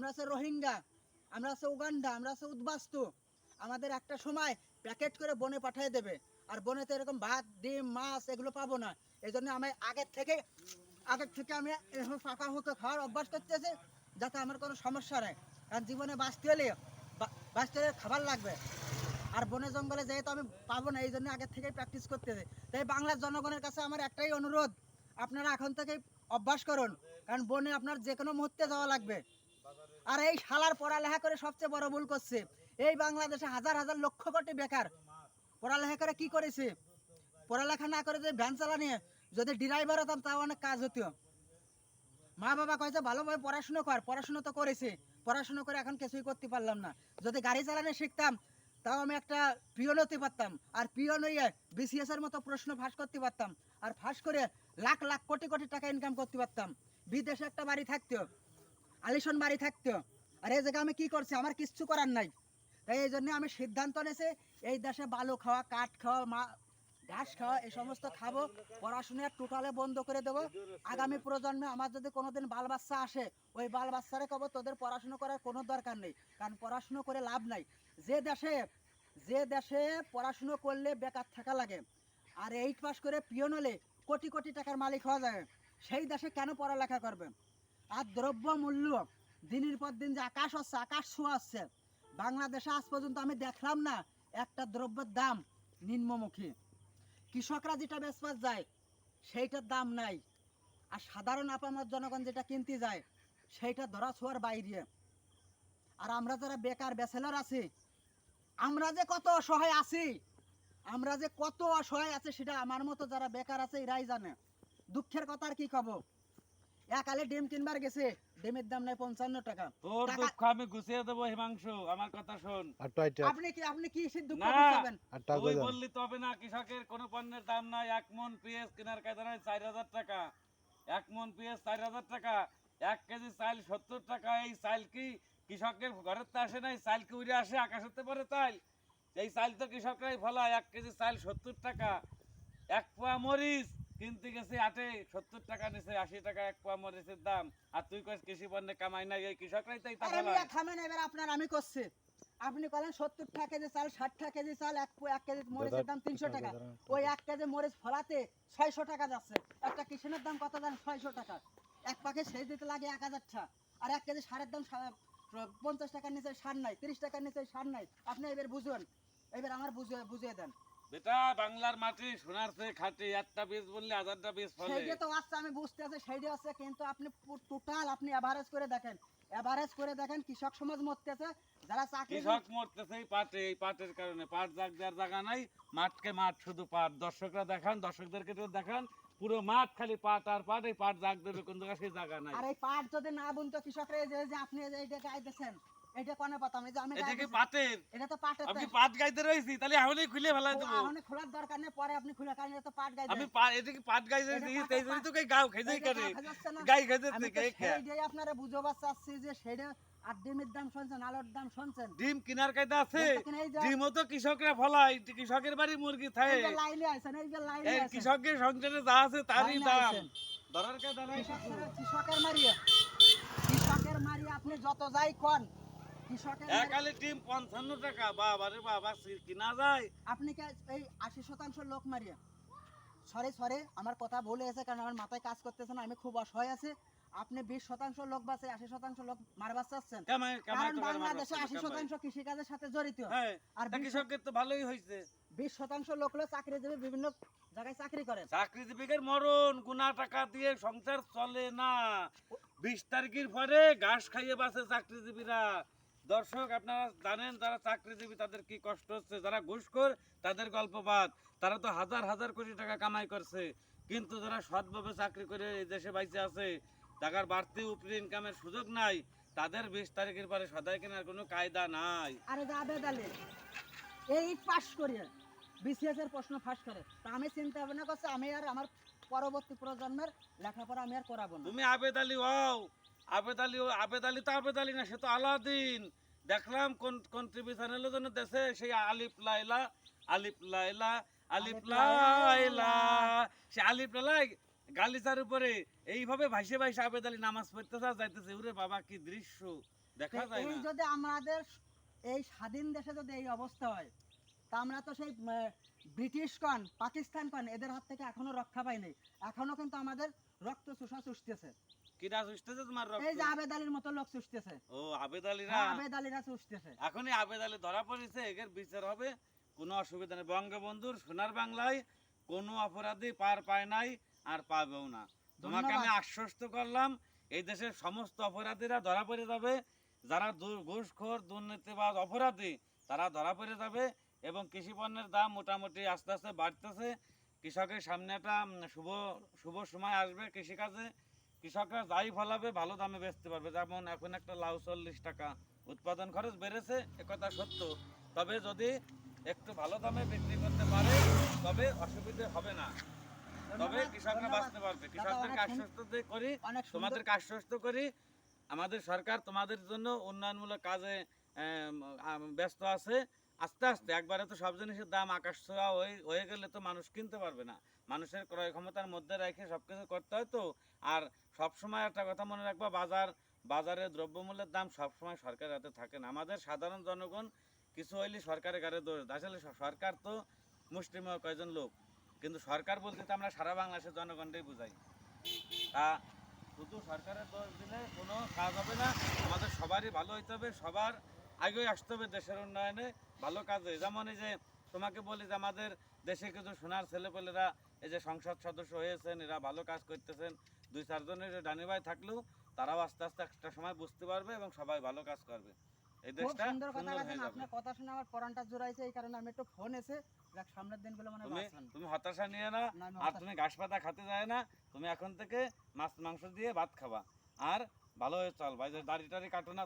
আমরা আছে রোহিঙ্গা, আমরা আছে উগান্ডা, আমরা আছে উদ্বাস্তু। আমাদের একটা সময় প্যাকেট করে বনে পাঠিয়ে দেবে। আর বনেতে এরকম ভাত, ডিম, মাছ এগুলো পাবো না। এই জন্য আমি আগের থেকে আগের থেকে আমি এরকম ফাঁকা হুঁকে খাওয়ার অভ্যাস করতেছি, যাতে আমার কোনো সমস্যা নেই। কারণ জীবনে বাঁচতে হলে বাঁচতে হলে খাবার লাগবে। আর বনে জঙ্গলে যেহেতু আমি পাবো না, এই জন্য আগের থেকেই প্র্যাকটিস করতেছি। তাই বাংলার জনগণের কাছে আমার একটাই অনুরোধ, আপনারা এখন থেকেই অভ্যাস করুন। কারণ বনে আপনার যে কোনো মুহূর্তে যাওয়া লাগবে। আর এই শালার পড়ালেখা করে সবচেয়ে বড় ভুল করছে। এই বাংলাদেশে হাজার হাজার লক্ষ কোটি বেকার। পড়ালেখা করে কি করেছে? পড়ালেখা না করে যে ভ্যান চালানি, যদি ড্রাইভার হতাম তাও অনেক কাজ হতো। মা বাবা কয়েছে ভালোভাবে পড়াশুনো কর, পড়াশুনো তো করেছে। পড়াশুনো করে এখন কিছুই করতে পারলাম না। যদি গাড়ি চালানো শিখতাম, তাও আমি একটা পিয়ন হতে পারতাম। আর পিয়ন হইয়ে বিসিএস এর মতো প্রশ্ন ফাঁস করতে পারতাম। আর ফাঁস করে লাখ লাখ কোটি কোটি টাকা ইনকাম করতে পারতাম। বিদেশে একটা বাড়ি থাকতো। আলিশন বাড়ি থাকতো। আর এই জায়গায় আমি কি করছি? আমার কিচ্ছু করার নাই। তাই এই জন্য আমি সিদ্ধান্ত নিয়েছি, এই দেশে বালু খাওয়া, কাঠ খাওয়া, মা ঘাস খাওয়া, এই সমস্ত খাব। পড়াশোনা টোটালে বন্ধ করে দেবো। আগামী প্রজন্মে আমার যদি কোনোদিন বাল বাচ্চা আসে, ওই বাল বাচ্চারে কব, তোদের পড়াশুনো করার কোনো দরকার নেই। কারণ পড়াশুনো করে লাভ নাই। যে দেশে যে দেশে পড়াশুনো করলে বেকার থাকা লাগে, আর এইট পাস করে পিয়ন হলে কোটি কোটি টাকার মালিক হওয়া যায় সেই দেশে কেন পড়ালেখা করবে? আর দ্রব্য মূল্য দিনের পর দিন যে আকাশ হচ্ছে, আকাশ ছোঁয়া হচ্ছে। বাংলাদেশে আজ পর্যন্ত আমি দেখলাম না একটা দ্রব্যের দাম নিম্নমুখী। কৃষকরা যেটা বেচপাত যায়, সেইটার দাম নাই। আর সাধারণ আপামর জনগণ যেটা কিনতে যায়, সেইটা ধরা ছোঁয়ার বাইরে। আর আমরা যারা বেকার ব্যাচেলার আছি, আমরা যে কত অসহায় আছি, আমরা যে কত অসহায় আছে, সেটা আমার মতো যারা বেকার আছে, এরাই জানে। দুঃখের কথা আর কি কব? এক আলে ডিম কিনবার গেছে। ডিমের দাম নাই পঞ্চান্ন টাকা। তোর দুঃখ আমি গুছিয়ে দেবো হিমাংশু আমার কথা শোন। আপনি কি আপনি কি সে দুঃখ না। বুঝাবেন আর টাকা তুই বললি তবে না কৃষকের কোনো পণ্যের দাম নাই। এক মন পেঁয়াজ কেনার কায়দা নাই চার হাজার টাকা। এক মন পেঁয়াজ চার হাজার টাকা। এক কেজি চাল সত্তর টাকা। এই চাল কি কৃষকের ঘরের তো আসে নাই? চাল কি উড়ে আসে? আকাশেতে পরে চাল। এই চাল তো কৃষকরাই ফলায় এক কেজি চাল সত্তর টাকা। এক পোয়া মরিচ কিনতে গেছে আটে সত্তর টাকা নিছে আশি টাকা এক পোয়া মরিচের দাম। আর তুই কস কৃষি পণ্যে কামাই নাই এই কৃষকরাই তাই থামেন এবার আপনার আমি করছি। আপনি বলেন সত্তর টাকা কেজি চাল ষাট টাকা কেজি চাল এক এক কেজি মরিচের দাম তিনশো টাকা। ওই এক কেজি মরিচ ফলাতে ছয়শো টাকা যাচ্ছে। একটা কিষানের দাম কত জান ছয়শো টাকা। এক পাকে সেই দিতে লাগে এক হাজার টাকা আর এক কেজি সারের দাম পঞ্চাশ টাকার নিচে সার নাই তিরিশ টাকার নিচে সার নাই। আপনি এবার বুঝুন। এবার আমার বুঝিয়ে বুঝিয়ে দেন। বেটা বাংলার মাটি সোনার চেয়ে খাটি। একটা বীজ বললে হাজারটা বীজ ফলে। সেইটা তো আচ্ছা আমি বুঝতে আছে সেইটা আছে কিন্তু আপনি টোটাল আপনি এভারেজ করে দেখেন। এভারেজ করে দেখেন কৃষক সমাজ মরতেছে যারা চাকরি কৃষক মরতেছে এই পাটে এই পাটের কারণে। পাট জাগ দেওয়ার জায়গা নাই মাঠকে মাঠ শুধু পাট। দর্শকরা দেখান দর্শকদেরকে দেখান পুরো মাঠ খালি পাট আর পাট এই পাট জাগ দেবে কোন জায়গায় সেই জায়গা নাই। আর এই পাট যদি না বুনতো কৃষকরা এই যে আপনি এইটা গাইতেছেন এটা কোনে পাতাম? এই যে আমি এটা কি পাটের এটা তো পাটের আমি পাট গাইতে রয়েছি? তাহলে এখনই খুলে ফেলাই ও, দেবো আপনি খোলার দরকার নেই পরে আপনি খুলে কারণ এটা তো পাট গাই আমি পা- এটা কি পাট গাইতে এই জন্য তো পাট- গাই গাও করে গাই তো থেকে সেইটাই আপনারা বুঝাবার চাচ্ছি যে সেটা আর ডিমের দাম শুনছেন আলোর দাম শুনছেন। ডিম কিনার কায়দা আছে? ডিম তো ডিমও তো কৃষকরা ফলায়। কৃষকের বাড়ি মুরগি এই থাকে যে লাইনে আছেন এই যে এই আছেন কৃষকের সংসারে যা আছে তারই দাম। ধরার কায়দা নাই। কৃষকের মারিয়ে। কৃষকের মারিয়ে আপনি যত যাই কোন একালে ডিম পঞ্চান্ন টাকা। বাবা রে বাবা কিনা যায়। আপনি কি এই আশি শতাংশ লোক মারিয়ে? সরি সরি আমার কথা ভুল কারণ আমার মাথায় কাজ করতেছে না আমি খুব অসহায় আছি। আপনি বিশ শতাংশ লোক বাঁচে আশি শতাংশ লোক মারবার চাচ্ছেন। কারণ বাংলাদেশে আশি শতাংশ কৃষিকাজের সাথে জড়িত। হ্যাঁ আর কৃষকের তো ভালোই হয়েছে বিশ শতাংশ লোক হলো চাকরিজীবী বিভিন্ন জায়গায় চাকরি করেন চাকরিজীবীদের মরণ গুনা টাকা দিয়ে সংসার চলে না। বিশ তারিখের পরে ঘাস খাইয়ে বাসে চাকরিজীবীরা। দর্শক আপনারা জানেন যারা চাকরিজীবী তাদের কি কষ্ট হচ্ছে? যারা ঘুষখোর তাদের গল্পবাদ তারা তো হাজার হাজার কোটি টাকা কামাই করছে। কিন্তু যারা সৎভাবে চাকরি করে এই দেশে বাইচে আছে টাকার বাড়তি উপরি ইনকামের সুযোগ নাই তাদের বিশ তারিখের পরে সদাই কেনার কোনো কায়দা নাই। আরে আবেদ আলী এই পাস করিয়ে বিসিএস এর প্রশ্ন ফাঁস করে। তা আমি চিন্তা ভাবনা করছি আমি আর আমার পরবর্তী প্রজন্মের লেখাপড়া আমি আর করাবো না। তুমি আবেদ আলী হও। আবেদ আলী আবেদ আলী তো আবেদ আলী না সে তো আলাদিন। দেখলাম কোন কোন টিভি চ্যানেলের জন্য দেশে সেই আলিফ লাইলা আলিফ লাইলা আলিফ লাইলা। সে আলিফ লাইলা গালিচার উপরে এইভাবে ভাইসে ভাইসে আবেদ আলী নামাজ পড়তেছে আর যাইতেছে। ওরে বাবা কি দৃশ্য। দেখা যায় না। যদি আমাদের এই স্বাধীন দেশে যদি এই অবস্থা হয় তা আমরা তো সেই ব্রিটিশ কন পাকিস্তান কন এদের হাত থেকে এখনও রক্ষা পাইনি। এখনও কিন্তু আমাদের রক্ত চুষা চুষতেছে। কিরা তোমার রক্ত? এই যে আবেদ আলীর মতো লোক ও আবেদ আলীরা? হ্যাঁ, আবেদ আলীরা আবেদ আলী ধরা পড়েছে এর বিচার হবে। কোনো অসুবিধা নেই। বঙ্গবন্ধুর সোনার বাংলায় কোনো অপরাধী পার পায় নাই আর পাবেও না। তোমাকে আমি আশ্বস্ত করলাম এই দেশের সমস্ত অপরাধীরা ধরা পড়ে যাবে। যারা ঘুষখোর দুর্নীতিবাজ অপরাধী তারা ধরা পড়ে যাবে এবং কৃষি পণ্যের দাম মোটামুটি আস্তে আস্তে বাড়তেছে। কৃষকের সামনে একটা শুভ শুভ সময় আসবে কৃষিকাজে। কৃষকরা যাই ফলাবে ভালো দামে বেচতে পারবে। যেমন এখন একটা লাউ চল্লিশ টাকা উৎপাদন খরচ বেড়েছে একথা সত্য। তবে যদি একটু ভালো দামে বিক্রি করতে পারে তবে অসুবিধে হবে না। তবে কৃষকরা বাঁচতে পারবে। কৃষকদেরকে আশ্বস্ত করি তোমাদেরকে আশ্বস্ত করি আমাদের সরকার তোমাদের জন্য উন্নয়নমূলক কাজে ব্যস্ত আছে। আস্তে আস্তে একবারে তো সব জিনিসের দাম আকাশ ছোঁয়া হয়ে গেলে তো মানুষ কিনতে পারবে না। মানুষের ক্রয় ক্ষমতার মধ্যে রেখে সব কিছু করতে হয় তো। আর সব সময় একটা কথা মনে রাখবা, বাজার, বাজারে দ্রব্যমূল্যের দাম সব সময় সরকারের হাতে থাকে না। আমাদের সাধারণ জনগণ কিছু হইলে সরকারের গাড়ি দোষ আসলে সরকার তো মুষ্টিমেয় কয়জন লোক। কিন্তু সরকার বলতে তো আমরা সারা বাংলাদেশের জনগণটাই বুঝাই। তা শুধু সরকারের দোষ দিলে কোনো কাজ হবে না। আমাদের সবারই ভালো হইতে হবে। সবার আগে আসতে হবে দেশের উন্নয়নে। ভালো কাজে যেমন এই যে তোমাকে বলি যে আমাদের দেশে কিছু সোনার ছেলেপেলেরা এই যে সংসদ সদস্য হয়েছেন এরা ভালো কাজ করতেছেন। দুই চারজনের ডানি ভাই থাকলেও তারাও আস্তে আস্তে একটা সময় বুঝতে পারবে এবং সবাই ভালো কাজ করবে। এই দেশটা সুন্দর কথা বলেছেন। আপনার কথা শুনে আমার পরানটা জোড়াইছে এই কারণে আমি একটু ফোন এসে যাক সামনের দিনগুলো মানে তুমি বাঁচলাম তুমি হতাশা নিয়ে না না, আর তুমি ঘাস পাতা খেতে যায় না তুমি এখন থেকে মাছ মাংস দিয়ে ভাত খাবা। আর ভালো হয়ে চল ভাই যে দাড়ি টাড়ি কাটো না